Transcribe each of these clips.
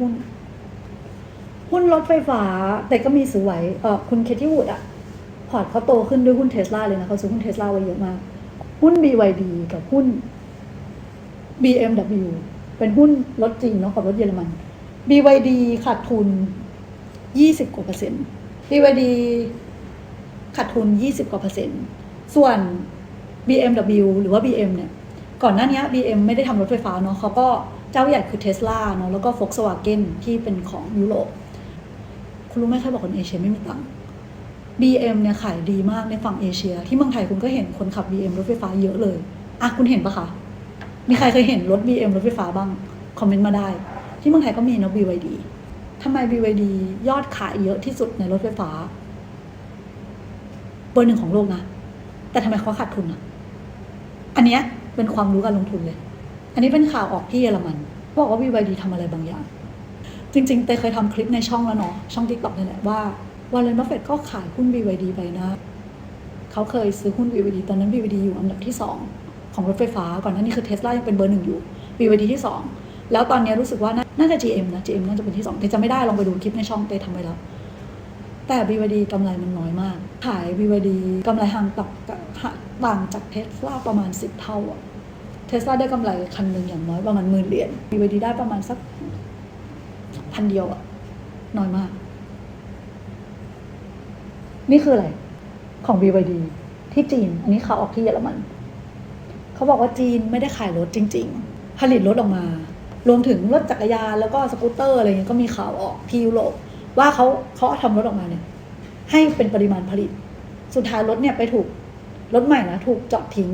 หุ้นหุ้นรถไฟฟ้า แต่ก็มีซื้อไว้เออคุณเคที่วูดอะพอร์ตเขาโตขึ้นด้วยหุ้นเทสลาเลยนะเขาซื้อหุ้นเทสลาไว้เยอะมาก หุ้น BYD กับหุ้น BMW เป็นหุ้นรถจีนเนาะกับรถเยอรมัน BYD ขาดทุน 20 กว่าเปอร์เซ็นต์ BYD ขาดทุน 20 กว่าเปอร์เซ็นต์ ส่วน BMW หรือว่า BM เนี่ย ก่อนหน้านี้ BM ไม่ได้ทำรถไฟฟ้าเนาะเขาก็ จ้าใหญ่คือ Tesla เนาะแล้วก็ Volkswagen ที่เป็นของยุโรปคุณรู้ไหมใครบอกคนเอเชียไม่มีตังค์ BM เนี่ยขายดีมากในฝั่งเอเชีย ที่เมืองไทยคุณก็เห็นคนขับ BM รถไฟฟ้าเยอะเลยอะคุณเห็นปะคะ มีใครเคยเห็นรถ BM รถไฟฟ้าบ้าง คอมเมนต์มาได้ ที่เมืองไทยก็มีเนาะ BYD ทำไม BYD ยอดขายเยอะที่สุดในรถไฟฟ้าเบอร์หนึ่งของโลกนะ แต่ทำไมเขาขาดทุนอะอันเนี้ยเป็นความรู้การลงทุนเลย อันนี้เป็นข่าวออกที่เยอรมันบอกว่า BYD ทำอะไรบางอย่าง จริง ๆ เตยเคยทำคลิปในช่องแล้วเนาะช่อง TikTok นี่แหละว่าวอร์เรนบัฟเฟตก็ขายหุ้น BYD ไปนะ เขาเคยซื้อหุ้น BYD ตอนนั้น BYD อยู่อันดับที่ 2 ของรถไฟฟ้าก่อนหน้านี้คือ Tesla ยังเป็นเบอร์หนึ่งอยู่ BYD ที่ 2 แล้วตอนนี้รู้สึกว่าน่าจะ GM นะ GM น่าจะเป็นที่2แต่จะไม่ได้ลองไปดูคลิปในช่องเตยทำไปแล้วแต่ BYD กำไรมันน้อยมาก ขาย BYD กำไรห่างต่างจาก Tesla ประมาณ 10 เท่าอะ Tesla ได้กำไรคันหนึ่งอย่างน้อยประมาณหมื่นเหรียญ BYD ได้ประมาณสักพันเดียวอะน้อยมาก นี่คืออะไร ของ BYD ที่จีน อันนี้ข่าวออกที่เยอรมัน เขาบอกว่าจีนไม่ได้ขายรถจริง ๆ ผลิตรถออกมา รวมถึงรถจักรยานแล้วก็สกูตเตอร์อะไรเงี้ยก็มีข่าวออกที่ยุโรปว่าเขาเขาทำรถออกมาเนี่ย ให้เป็นปริมาณผลิต สุดท้ายรถเนี่ยไปถูกรถใหม่นะถูกจอดทิ้ง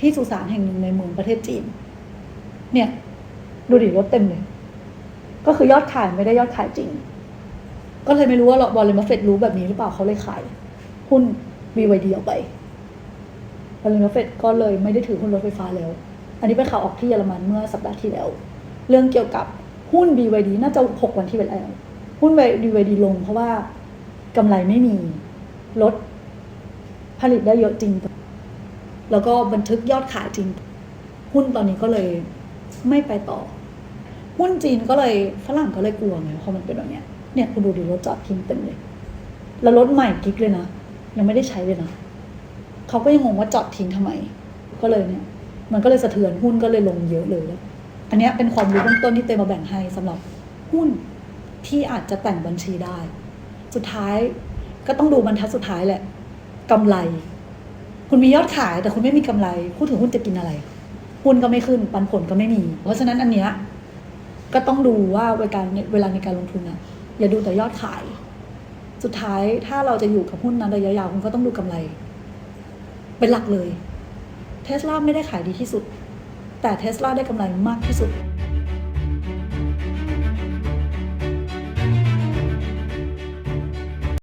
ที่สุสานแห่งหนึ่งในเมืองประเทศจีน เนี่ย ดูดิรถเต็มเลย ก็คือยอดขายไม่ได้ยอดขายจริง ก็เลยไม่รู้ว่าบอลเลนบัฟเฟตรู้แบบนี้หรือเปล่าเขาเลยขาย หุ้น BYD ออกไปบอลเลนบัฟเฟตก็เลยไม่ได้ถือหุ้นรถไฟฟ้าแล้ว อันนี้เป็นข่าวออกที่เยอรมันเมื่อสัปดาห์ที่แล้ว เรื่องเกี่ยวกับหุ้น BYD น่าจะหกวันที่แล้ว หุ้น BYD ลงเพราะว่ากำไรไม่มี รถผลิตได้เยอะจริง แล้วก็บันทึกยอดขายจริง หุ้นตอนนี้ก็เลยไม่ไปต่อ หุ้นจีนก็เลยฝรั่งก็เลยกลัวไงเพอมันเป็นแบบเนี้ยเนี่ยคุณดูดิรถจอดทิ้งเต็มเลย แล้วรถใหม่กิ๊กเลยนะยังไม่ได้ใช้เลยนะเขาก็ยังงงว่าจอดทิ้งทำไม ก็เลยเนี่ย มันก็เลยสะเทือนหุ้นก็เลยลงเยอะเลยแล้วอันนี้เป็นความรู้เบื้องต้นที่เตยมาแบ่งให้สำหรับหุ้นที่อาจจะแต่งบัญชีได้ สุดท้ายก็ต้องดูบรรทัดสุดท้ายแหละกำไร คุณมียอดขายแต่คุณไม่มีกำไรพูดถึงหุ้นจะกินอะไร หุ้นก็ไม่ขึ้นปันผลก็ไม่มี เพราะฉะนั้นอันเนี้ยก็ต้องดูว่าเวลาเวลาในการลงทุนนะอย่าดูแต่ยอดขาย สุดท้ายถ้าเราจะอยู่กับหุ้นนั้นระยะยาวคุณก็ต้องดูกำไร เป็นหลักเลยเทสลาไม่ได้ขายดีที่สุด แต่เทสลาได้กำไรมากที่สุด